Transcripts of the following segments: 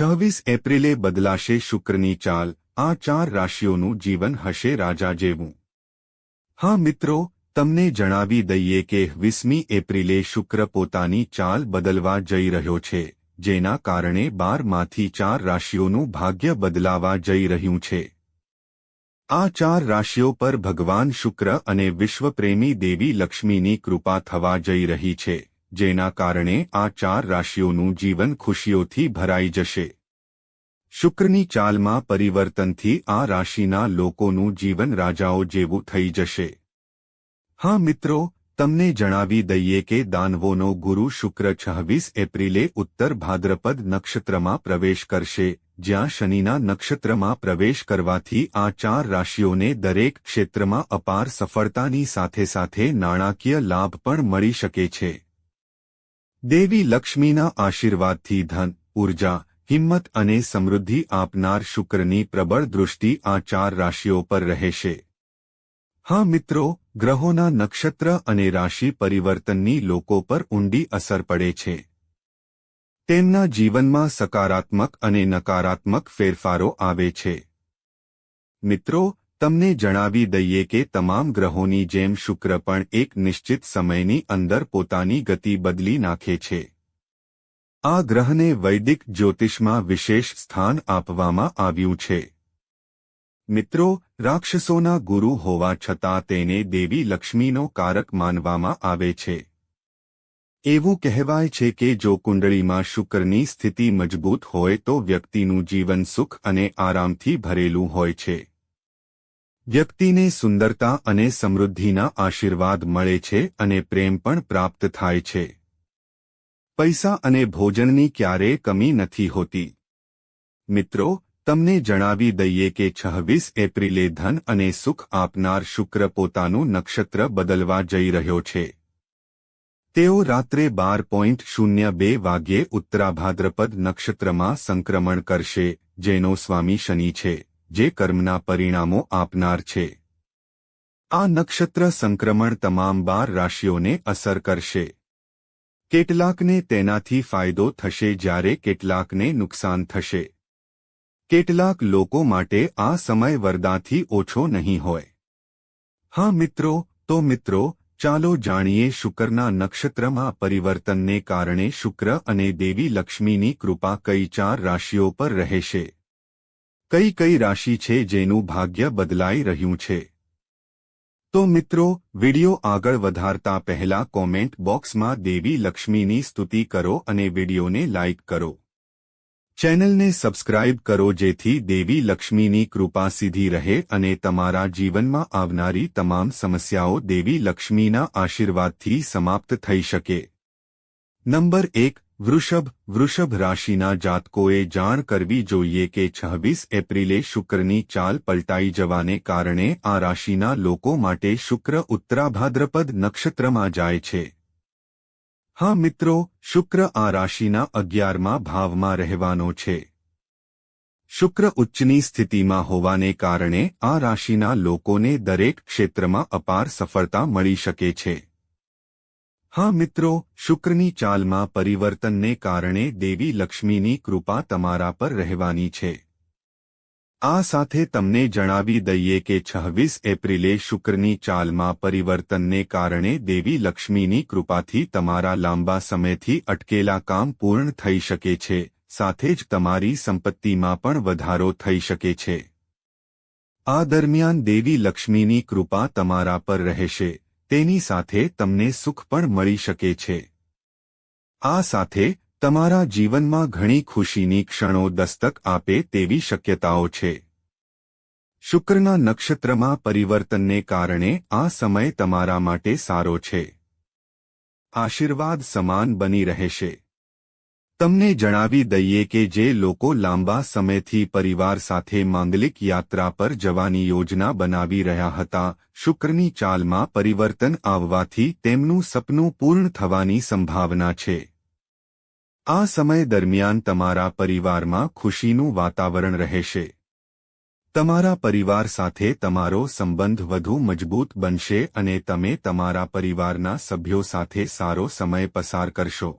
છવ્વીસ એપ્રિલે બદલાશે શુક્રની ચાલ, આ ચાર રાશિઓનું જીવન હશે રાજા જેવું. હા મિત્રો, તમને જણાવી દઈએ કે વીસમી એપ્રિલે શુક્ર પોતાની ચાલ બદલવા જઈ રહ્યો છે, જેના કારણે બારમાંથી ચાર રાશિઓનું ભાગ્ય બદલાવા જઈ રહ્યું છે. આ ચાર રાશિઓ પર ભગવાન શુક્ર અને વિશ્વપ્રેમી દેવી લક્ષ્મીની કૃપા થવા જઈ રહી છે. જેના કારણે આ ચાર રાશિઓનું જીવન ખુશીઓથી ભરાઈ જશે. શુક્રની ચાલમાં પરિવર્તનથી આ રાશિના લોકોનું જીવન રાજાઓ જેવું થઈ જશે. હા મિત્રો, તમને જણાવી દઈએ કે દાનવોનો ગુરુ શુક્ર છવ્વીસ એપ્રિલે ઉત્તર ભાદ્રપદ નક્ષત્રમાં પ્રવેશ કરશે, જ્યાં શનિના નક્ષત્રમાં પ્રવેશ કરવાથી આ ચાર રાશિઓને દરેક ક્ષેત્રમાં અપાર સફળતાની સાથે સાથે નાણાકીય લાભ પણ મળી શકે છે. દેવી લક્ષ્મીના આશીર્વાદથી ધન, ઊર્જા, હિંમત અને સમૃદ્ધિ આપનાર શુક્રની પ્રબળ દૃષ્ટિ આ ચાર રાશિઓ પર રહેશે. હા મિત્રો, ગ્રહોના નક્ષત્ર અને રાશિ પરિવર્તનની લોકો પર ઊંડી અસર પડે છે. તેમના જીવનમાં સકારાત્મક અને નકારાત્મક ફેરફારો આવે છે. મિત્રો તમને જણાવી દઈએ કે તમામ ગ્રહોની જેમ શુક્ર પણ એક નિશ્ચિત સમયની અંદર પોતાની ગતિ બદલી નાખે છે. આ ગ્રહને વૈદિક જ્યોતિષમાં વિશેષ સ્થાન આપવામાં આવ્યું છે. મિત્રો, રાક્ષસોના ગુરુ હોવા છતાં તેને દેવી લક્ષ્મીનો કારક માનવામાં આવે છે. એવું કહેવાય છે કે જો કુંડળીમાં શુક્રની સ્થિતિ મજબૂત હોય તો વ્યક્તિનું જીવન સુખ અને આરામથી ભરેલું હોય છે. વ્યક્તિને સુંદરતા અને સમૃદ્ધિના આશીર્વાદ મળે છે અને પ્રેમ પણ પ્રાપ્ત થાય છે. પૈસા અને ભોજનની ક્યારેય કમી નથી હોતી. મિત્રો, તમને જણાવી દઈએ કે છવ્વીસ એપ્રિલે ધન અને સુખ આપનાર શુક્ર પોતાનું નક્ષત્ર બદલવા જઈ રહ્યો છે. તેઓ રાત્રે બાર પોઈન્ટ શૂન્ય બે વાગ્યે ઉત્તરાભાદ્રપદ નક્ષત્રમાં સંક્રમણ કરશે, જેનો સ્વામી શનિ છે. જે કર્મના પરિણામો આપનાર છે. આ નક્ષત્ર સંક્રમણ તમામ બાર રાશિઓને અસર કરશે. કેટલાકને તેનાથી ફાયદો થશે જ્યારે કેટલાકને નુકસાન થશે. કેટલાક લોકો માટે આ સમય વરદાથી ઓછો નહીં હોય. હા મિત્રો, તો મિત્રો, ચાલો જાણીએ શુક્રના નક્ષત્રમાં પરિવર્તનને કારણે શુક્ર અને દેવી લક્ષ્મીની કૃપા કઈ ચાર રાશિઓ પર રહેશે. કઈ કઈ રાશિ છે જેનું ભાગ્ય બદલાઈ રહ્યું છે? તો મિત્રો, વિડિયો આગળ વધારતા પહેલા કોમેન્ટ બોક્સમાં દેવી લક્ષ્મીની સ્તુતિ કરો અને વિડિયોને લાઇક કરો. ચેનલને સબસ્ક્રાઇબ કરો જેથી દેવી લક્ષ્મીની કૃપા સીધી રહે અને તમારા જીવનમાં આવનારી તમામ સમસ્યાઓ દેવી લક્ષ્મીના આશીર્વાદથી સમાપ્ત થઈ શકે. નંબર એક, વૃષભ વૃષભ રાશિના જાતકોએ જાણ કરવી જોઈએ કે છવ્વીસ એપ્રિલે શુક્રની ચાલ પલટાઈ જવાને કારણે આ રાશિના લોકો માટે શુક્ર ઉત્તરાભાદ્રપદ નક્ષત્રમાં જાય છે. હા મિત્રો, શુક્ર આ રાશિના અગિયારમાં ભાવમાં રહેવાનો છે. શુક્ર ઉચ્ચની સ્થિતિમાં હોવાને કારણે આ રાશિના લોકોને દરેક ક્ષેત્રમાં અપાર સફળતા મળી શકે છે. હા મિત્રો, શુક્રની ચાલમાં પરિવર્તનને કારણે દેવી લક્ષ્મીની કૃપા તમારા પર રહેવાની છે. આ સાથે તમને જણાવી દઈએ કે છવ્વીસ એપ્રિલે શુક્રની ચાલમાં પરિવર્તનને કારણે દેવી લક્ષ્મીની કૃપાથી તમારા લાંબા સમયથી અટકેલા કામ પૂર્ણ થઈ શકે છે, સાથે જ તમારી સંપત્તિમાં પણ વધારો થઈ શકે છે. આ દરમિયાન દેવી લક્ષ્મીની કૃપા તમારા પર રહેશે. તેની સાથે તમને સુખ પણ મળી શકે છે. આ સાથે તમારા જીવનમાં ઘણી ખુશીની ક્ષણો દસ્તક આપે તેવી શક્યતાઓ છે. શુક્રના નક્ષત્રમાં પરિવર્તનને કારણે આ સમય તમારા માટે સારો છે. આશીર્વાદ સમાન બની રહેશે. તમને જણાવી દઈએ કે જે લોકો લાંબા સમયથી પરિવાર સાથે માંગલિક યાત્રા પર જવાની યોજના બનાવી રહ્યા હતા, શુક્રની ચાલમાં પરિવર્તન આવવાથી તેમનું સપનું પૂર્ણ થવાની સંભાવના છે. આ સમય દરમિયાન તમારા પરિવારમાં ખુશીનું વાતાવરણ રહેશે. તમારા પરિવાર સાથે તમારો સંબંધ વધુ મજબૂત બનશે અને તમે તમારા પરિવારના સભ્યો સાથે સારો સમય પસાર કરશો.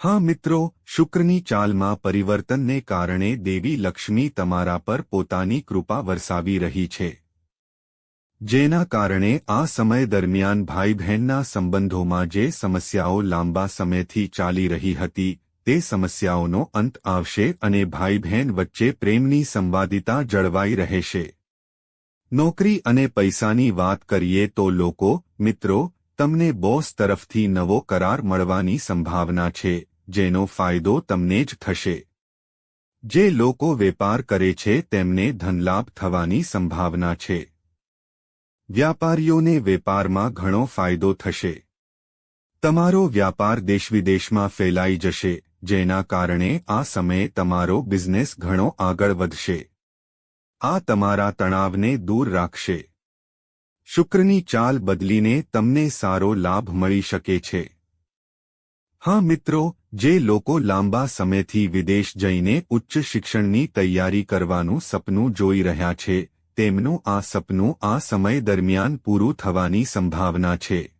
હા મિત્રો, શુક્રની ચાલમાં પરિવર્તનને કારણે દેવી લક્ષ્મી તમારા પર પોતાની કૃપા વરસાવી રહી છે. જેના કારણે આ સમય દરમિયાન ભાઈ બહેનના સંબંધોમાં જે સમસ્યાઓ લાંબા સમયથી ચાલી રહી હતી, તે સમસ્યાઓનો અંત આવશે અને ભાઈ બહેન વચ્ચે પ્રેમની સંવાદિતા જળવાઈ રહેશે. નોકરી અને પૈસાની વાત કરીએ તો લોકો, મિત્રો તમને બોસ તરફથી નવો કરાર મળવાની સંભાવના છે, જેનો ફાયદો તમને જ થશે. જે લોકો વેપાર કરે છે તેમને ધનલાભ થવાની સંભાવના છે. વ્યાપારીઓને વેપારમાં ઘણો ફાયદો થશે. તમારો વ્યાપાર દેશવિદેશમાં ફેલાઈ જશે, જેના કારણે આ સમયે તમારો બિઝનેસ ઘણો આગળ વધશે. આ તમારા તણાવને દૂર રાખશે. શુક્રની ચાલ બદલીને તમને સારો લાભ મળી શકે છે. હા મિત્રો, જે લોકો લાંબા સમયથી વિદેશ જઈને ઉચ્ચ શિક્ષણની તૈયારી કરવાનું સપનું જોઈ રહ્યા છે, તેમનું આ સપનું આ સમય દરમિયાન પૂરું થવાની સંભાવના છે.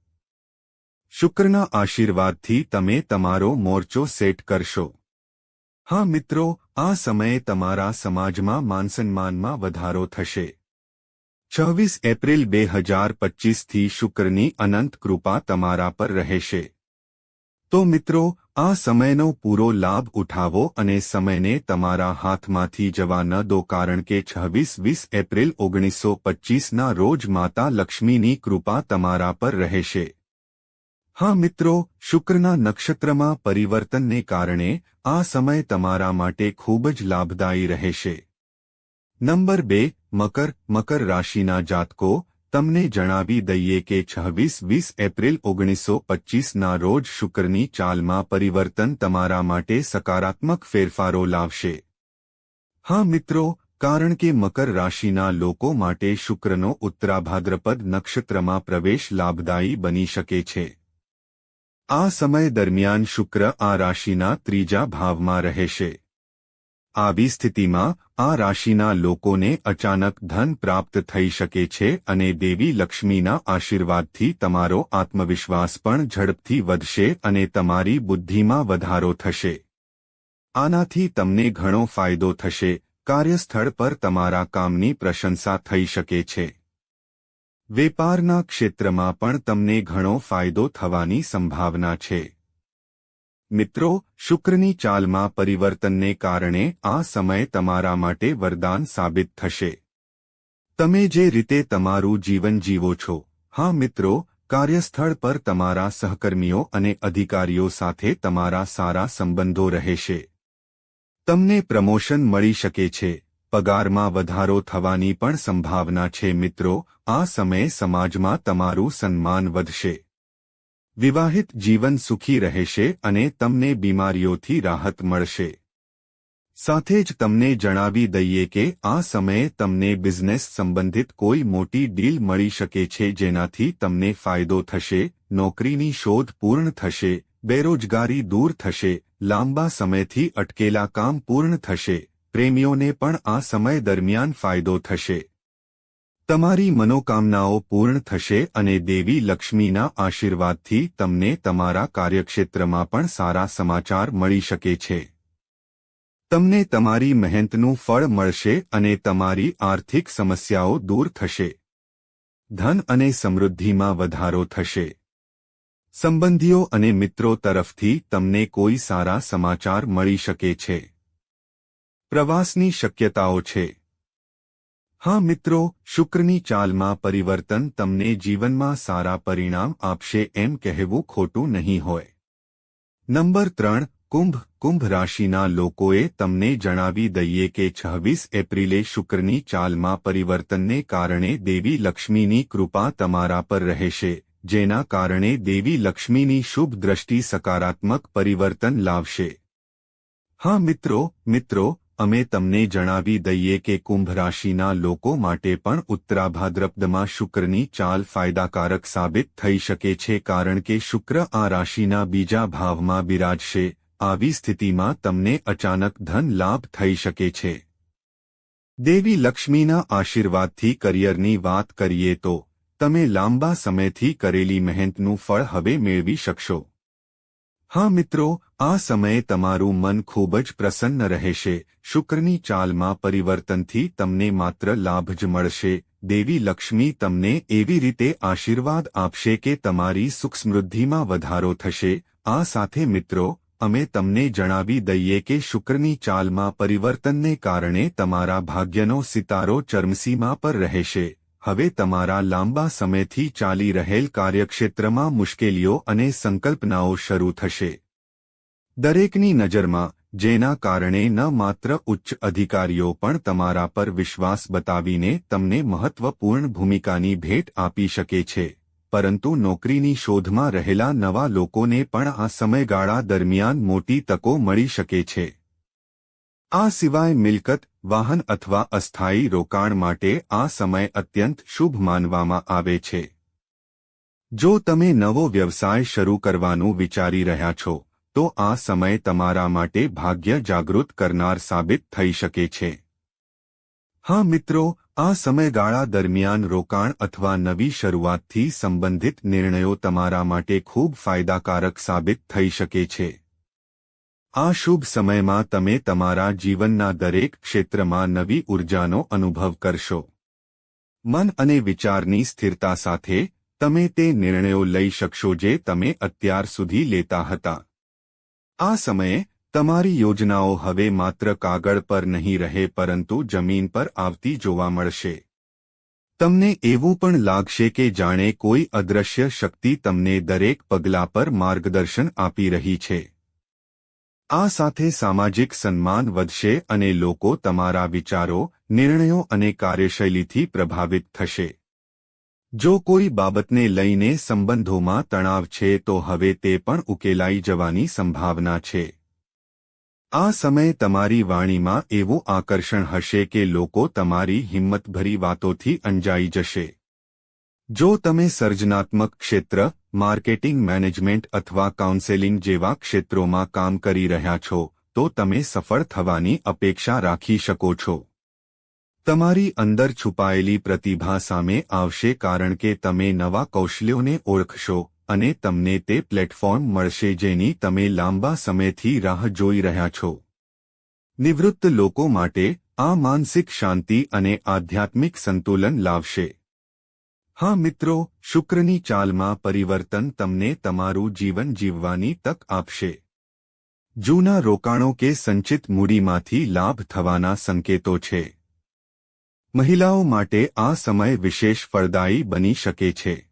શુક્રના આશીર્વાદથી તમે તમારો મોરચો સેટ કરશો. હા મિત્રો, આ સમયે તમારા સમાજમાં માનસન્માનમાં વધારો થશે. છવ્વીસ એપ્રિલ બે હજાર પચ્ચીસથી શુક્રની અનંત કૃપા તમારા પર રહેશે. તો મિત્રો, આ સમયનો પૂરો લાભ ઉઠાવો અને સમયને તમારા હાથમાંથી જવા ન દો કારણ કે છવ્વીસ વીસ એપ્રિલ ઓગણીસો પચ્ચીસના રોજ માતા લક્ષ્મીની કૃપા તમારા પર રહેશે. હા મિત્રો, શુક્રના નક્ષત્રમાં પરિવર્તનને કારણે આ સમય તમારા માટે ખૂબ જ લાભદાયી રહેશે. નંબર બે મકર મકર રાશિના જાતકો, તમને જણાવી દઈએ કે છવ્વીસ વીસ એપ્રિલ ઓગણીસો પચ્ચીસના રોજ શુક્રની ચાલમાં પરિવર્તન તમારા માટે સકારાત્મક ફેરફારો લાવશે. હા મિત્રો, કારણ કે મકર રાશિના લોકો માટે શુક્રનો ઉત્તરાભાદ્રપદ નક્ષત્રમાં પ્રવેશ લાભદાયી બની શકે છે. આ સમય દરમિયાન શુક્ર આ રાશિના ત્રીજા ભાવમાં રહેશે. આવી સ્થિતિમાં આ રાશિના લોકોને અચાનક ધન પ્રાપ્ત થઈ શકે છે અને દેવી લક્ષ્મીના આશીર્વાદથી તમારો આત્મવિશ્વાસ પણ ઝડપથી વધશે અને તમારી બુદ્ધિમાં વધારો થશે. આનાથી તમને ઘણો ફાયદો થશે. કાર્યસ્થળ પર તમારા કામની પ્રશંસા થઈ શકે છે. વેપારના ક્ષેત્રમાં પણ તમને ઘણો ફાયદો થવાની સંભાવના છે. મિત્રો, શુક્રની ચાલમાં પરિવર્તનને કારણે આ સમય તમારા માટે વરદાન સાબિત થશે. તમે જે રીતે તમારું જીવન જીવો છો, હા મિત્રો, કાર્યસ્થળ પર તમારા સહકર્મીઓ અને અધિકારીઓ સાથે તમારા સારા સંબંધો રહેશે. તમને પ્રમોશન મળી શકે છે, પગારમાં વધારો થવાની પણ સંભાવના છે મિત્રો, આ સમયે સમાજમાં તમારું સન્માન વધશે. વિવાહિત જીવન સુખી રહેશે અને તમને બીમારીઓથી રાહત મળશે. સાથે જ તમને જણાવી દઈએ કે આ સમયે તમને બિઝનેસ સંબંધિત કોઈ મોટી ડીલ મળી શકે છે જેનાથી તમને ફાયદો થશે, નોકરીની શોધ પૂર્ણ થશે, બેરોજગારી દૂર થશે, લાંબા સમયથી અટકેલા કામ પૂર્ણ થશે, પ્રેમીઓને પણ આ સમય દરમિયાન ફાયદો થશે. તમારી મનોકામનાઓ પૂર્ણ થશે અને દેવી લક્ષ્મીના આશીર્વાદથી તમને તમારા કાર્યક્ષેત્રમાં પણ સારા સમાચાર મળી શકે છે. તમને તમારી મહેનતનું ફળ મળશે અને તમારી આર્થિક સમસ્યાઓ દૂર થશે. ધન અને સમૃદ્ધિમાં વધારો થશે. સંબંધીઓ અને મિત્રો તરફથી તમને કોઈ સારા સમાચાર મળી શકે છે. પ્રવાસની શક્યતાઓ છે. હા મિત્રો, શુક્રની ચાલમાં પરિવર્તન તમને જીવનમાં સારા પરિણામ આપશે એમ કહેવું ખોટું નહીં હોય. નંબર ત્રણ, કુંભ. કુંભ રાશિના લોકોએ તમને જણાવી દઈએ કે છવ્વીસ એપ્રિલે શુક્રની ચાલમાં પરિવર્તનને કારણે દેવી લક્ષ્મીની કૃપા તમારા પર રહેશે, જેના કારણે દેવી લક્ષ્મીની શુભ દ્રષ્ટિ સકારાત્મક પરિવર્તન લાવશે. હા મિત્રો મિત્રો અમે તમને જણાવી દઈએ કે કુંભ રાશિના લોકો માટે પણ ઉત્તરાભાદ્રપદમાં શુક્રની ચાલ ફાયદાકારક સાબિત થઈ શકે છે કારણ કે શુક્ર આ રાશિના બીજા ભાવમાં બિરાજશે, આવી સ્થિતિમાં તમને અચાનક ધન લાભ થઈ શકે છે. દેવી લક્ષ્મીના આશીર્વાદથી કરિયરની વાત કરીએ તો, તમે લાંબા સમયથી કરેલી મહેનતનું ફળ હવે મેળવી શકશો. હા મિત્રો, આ સમયે તમારું મન ખૂબ જ પ્રસન્ન રહેશે. શુક્રની ચાલમાં પરિવર્તનથી તમને માત્ર લાભ જ મળશે. દેવી લક્ષ્મી તમને એવી રીતે આશીર્વાદ આપશે કે તમારી સુખ સમૃદ્ધિમાં વધારો થશે. આ સાથે મિત્રો, અમે તમને જણાવી દઈએ કે શુક્રની ચાલમાં પરિવર્તનને કારણે તમારા ભાગ્યનો સિતારો ચરમસીમા પર રહેશે. હવે તમારા લાંબા સમયથી ચાલી રહેલ કાર્યક્ષેત્રમાં મુશ્કેલીઓ અને સંકલ્પનાઓ શરૂ થશે. દરેકની નજરમાં, જેના કારણે ન માત્ર ઉચ્ચ અધિકારીઓ પણ તમારા પર વિશ્વાસ બતાવીને તમને મહત્વપૂર્ણ ભૂમિકાની ભેટ આપી શકે છે, પરંતુ નોકરીની શોધમાં રહેલા નવા લોકોને પણ આ સમયગાળા દરમિયાન મોટી તકો મળી શકે છે. આ સિવાય મિલકત વાહન અથવા અસ્થાયી રોકાણ માટે આ સમય અત્યંત શુભ માનવામાં આવે છે. જો તમે નવો વ્યવસાય શરૂ કરવાનું વિચારી રહ્યા છો, તો આ સમય તમારા માટે ભાગ્ય જાગૃત કરનાર સાબિત થઈ શકે છે. હા મિત્રો, આ સમયગાળા દરમિયાન રોકાણ અથવા નવી શરૂઆતથી સંબંધિત નિર્ણયો તમારા માટે ખૂબ ફાયદાકારક સાબિત થઈ શકે છે. આ શુભ સમયમાં તમે તમારા જીવનના દરેક ક્ષેત્રમાં નવી ઉર્જાનો અનુભવ કરશો. મન અને વિચારની સ્થિરતા સાથે, તમે તે નિર્ણયો લઈ શકશો જે તમે અત્યાર સુધી લેતા હતા. આ સમયે, તમારી યોજનાઓ હવે માત્ર કાગળ પર નહીં રહે પરંતુ જમીન પર આવતી જોવા મળશે. તમને એવું પણ લાગશે કે જાણે કોઈ અદ્રશ્ય શક્તિ તમને દરેક પગલા પર માર્ગદર્શન આપી રહી છે. આ સાથે સામાજિક સન્માન વધશે અને લોકો તમારા વિચારો, નિર્ણયો અને કાર્યશૈલીથી પ્રભાવિત થશે. જો કોઈ બાબતને લઈને સંબંધોમાં તણાવ છે તો હવે તે પણ ઉકેલાઈ જવાની સંભાવના છે. આ સમયે તમારી વાણીમાં એવું આકર્ષણ હશે કે લોકો તમારી હિંમતભરી વાતોથી અંજાઈ જશે. જો તમે સર્જનાત્મક ક્ષેત્ર માર્કેટિંગ મેનેજમેન્ટ અથવા કાઉન્સેલિંગ જેવા ક્ષેત્રોમાં કામ કરી રહ્યા છો, તો તમે સફળ થવાની અપેક્ષા રાખી શકો છો. તમારી અંદર છુપાયેલી પ્રતિભા સામે આવશે કારણ કે તમે નવા કૌશલ્યોને ઓળખશો અને તમને તે પ્લેટફોર્મ મળશે જેની તમે લાંબા સમયથી રાહ જોઈ રહ્યા છો. નિવૃત્ત લોકો માટે આ માનસિક શાંતિ અને આધ્યાત્મિક સંતુલન લાવશે. હા મિત્રો, શુક્રની ચાલમાં પરિવર્તન તમને તમારું જીવન જીવવાની તક આપશે. જૂના રોકાણો કે સંચિત મૂડીમાંથી લાભ થવાના સંકેતો છે. મહિલાઓ માટે આ સમય વિશેષ ફળદાયી બની શકે છે.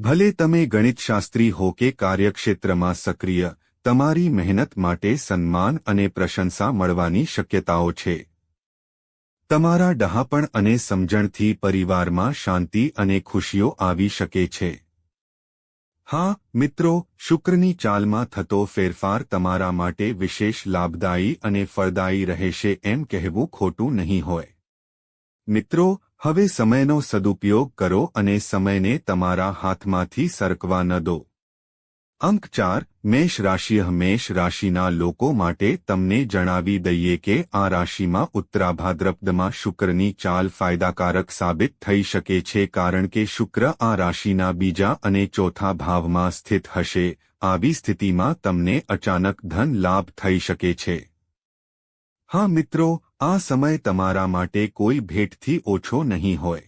ભલે તમે ગણિતશાસ્ત્રી હો કે કાર્યક્ષેત્રમાં સક્રિય, તમારી મહેનત માટે સન્માન અને પ્રશંસા મળવાની શક્યતાઓ છે. તમારા ડહાપણ અને સમજણથી પરિવારમાં શાંતિ અને ખુશીઓ આવી શકે છે. હા, મિત્રો, શુક્રની ચાલમાં થતો ફેરફાર તમારા માટે વિશેષ લાભદાયી અને ફળદાયી રહેશે એમ કહેવું ખોટું નહીં હોય. મિત્રો, હવે સમયનો સદુપયોગ કરો અને સમયને તમારા હાથમાંથી સરકવા ન દો. અંક ચાર, મેષ રાશિ, મેષ રાશિના લોકો માટે તમને જણાવી દઈએ કે આ રાશિમાં ઉત્તરાભાદ્રપદમાં શુક્રની ચાલ ફાયદાકારક સાબિત થઈ શકે છે કારણ કે શુક્ર આ રાશિના બીજા અને ચોથા ભાવમાં સ્થિત હશે. આવી સ્થિતિમાં તમને અચાનક ધન લાભ થઈ શકે છે. હા મિત્રો, આ સમય તમારા માટે કોઈ ભેટથી ઓછો નહીં હોય.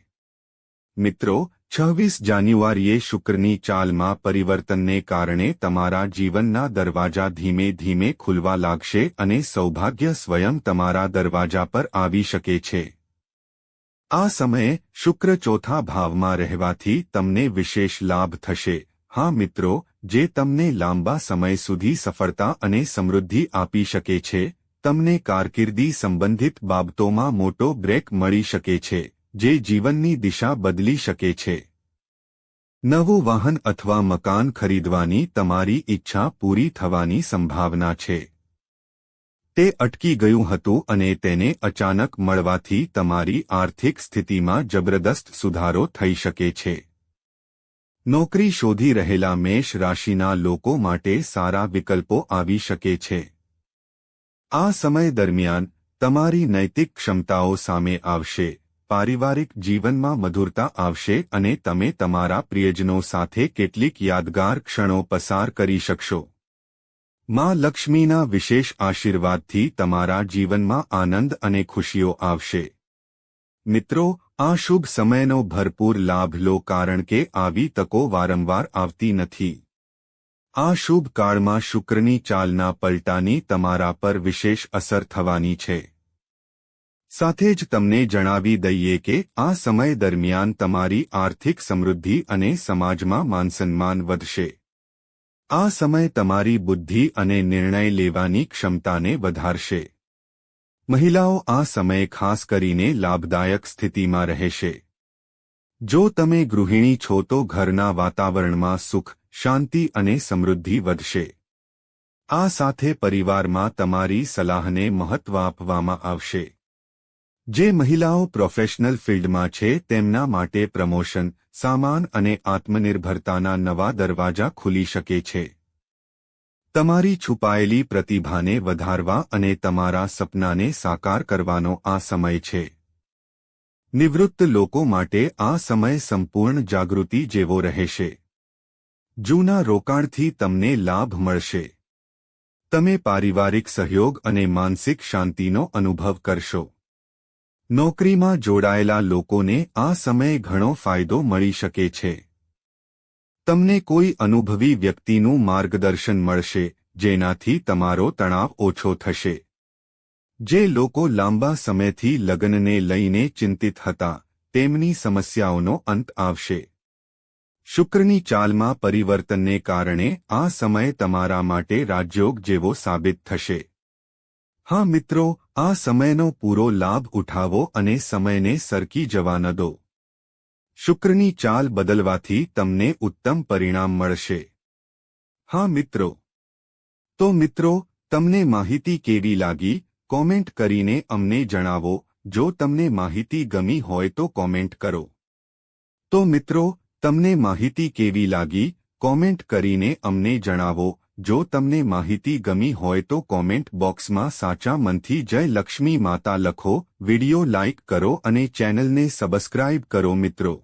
મિત્રો છવ્વીસ જાન્યુઆરીએ શુક્રની ચાલમાં પરિવર્તનને કારણે તમારા જીવનના દરવાજા ધીમે ધીમે ખુલવા લાગશે અને સૌભાગ્ય સ્વયં તમારા દરવાજા પર આવી શકે છે. આ સમયે શુક્ર ચોથા ભાવમાં રહેવાથી તમને વિશેષ લાભ થશે. હા મિત્રો, જે તમને લાંબા સમય સુધી સફળતા અને સમૃદ્ધિ આપી શકે છે, તમને કારકિર્દી સંબંધિત બાબતોમાં મોટો બ્રેક મળી શકે છે. જે જીવનની દિશા બદલી શકે છે. નવું વાહન અથવા મકાન ખરીદવાની તમારી ઈચ્છા પૂરી થવાની સંભાવના છે. તે અટકી ગયું હતું અને તેને અચાનક મળવાથી તમારી આર્થિક સ્થિતિમાં જબરદસ્ત સુધારો થઈ શકે છે. નોકરી શોધી રહેલા મેષ રાશિના લોકો માટે સારા વિકલ્પો આવી શકે છે. આ સમય દરમિયાન તમારી નૈતિક ક્ષમતાઓ સામે આવશે. પારિવારિક જીવનમાં મધુરતા આવશે અને તમે તમારા પ્રિયજનો સાથે કેટલીક યાદગાર ક્ષણો પસાર કરી શકશો. માં લક્ષ્મીના વિશેષ આશીર્વાદથી તમારા જીવનમાં આનંદ અને ખુશીઓ આવશે. મિત્રો, આ શુભ સમયનો ભરપૂર લાભ લો કારણ કે આવી તકો વારંવાર આવતી નથી. આ શુભ કાળમાં શુક્રની ચાલના પલટાની તમારા પર વિશેષ અસર થવાની છે. સાથે જ તમને જણાવી દઈએ કે આ સમય દરમિયાન તમારી આર્થિક સમૃદ્ધિ અને સમાજમાં માનસન્માન વધશે. આ સમય તમારી બુદ્ધિ અને નિર્ણય લેવાની ક્ષમતાને વધારશે. મહિલાઓ આ સમયે ખાસ કરીને લાભદાયક સ્થિતિમાં રહેશે. જો તમે ગૃહિણી છો તો ઘરના વાતાવરણમાં સુખ, શાંતિ અને સમૃદ્ધિ વધશે. આ સાથે પરિવારમાં તમારી સલાહને મહત્વ આપવામાં આવશે. જે મહિલાઓ પ્રોફેશનલ ફિલ્ડમાં છે તેમના માટે પ્રમોશન, સામાન અને આત્મનિર્ભરતાના નવા દરવાજા ખુલી શકે છે. તમારી છુપાયેલી પ્રતિભાને વધારવા અને તમારા સપનાને સાકાર કરવાનો આ સમય છે. નિવૃત્ત લોકો માટે આ સમય સંપૂર્ણ જાગૃતિ જેવો રહેશે. જૂના રોકાણથી તમને લાભ મળશે. તમે પારિવારિક સહયોગ અને માનસિક શાંતિનો અનુભવ કરશો. નોકરીમાં જોડાયેલા લોકોને આ સમયે ઘણો ફાયદો મળી શકે છે. તમને કોઈ અનુભવી વ્યક્તિનું માર્ગદર્શન મળશે, જેનાથી તમારો તણાવ ઓછો થશે. જે લોકો લાંબા સમયથી લગ્નને લઈને ચિંતિત હતા, તેમની સમસ્યાઓનો અંત આવશે. શુક્રની ચાલમાં પરિવર્તનને કારણે આ સમય તમારા માટે રાજયોગ જેવો સાબિત થશે. હા મિત્રો આ સમયનો પૂરો લાભ ઉઠાવો અને સમયને સરકી જવા ન દો. શુક્રની ચાલ બદલવાથી તમને ઉત્તમ પરિણામ મળશે. હા મિત્રો. તો મિત્રો, તમને માહિતી કેવી લાગી? કોમેન્ટ કરીને અમને જણાવો. જો તમને માહિતી ગમી હોય તો કોમેન્ટ કરો. તો મિત્રો, તમને માહિતી કેવી લાગી? કોમેન્ટ કરીને અમને જણાવો. જો તમને માહિતી ગમી હોય તો કોમેન્ટ બોક્સમાં સાચા મનથી જય લક્ષ્મી માતા લખો, વિડિયો લાઇક કરો અને ચેનલને સબસ્ક્રાઇબ કરો મિત્રો.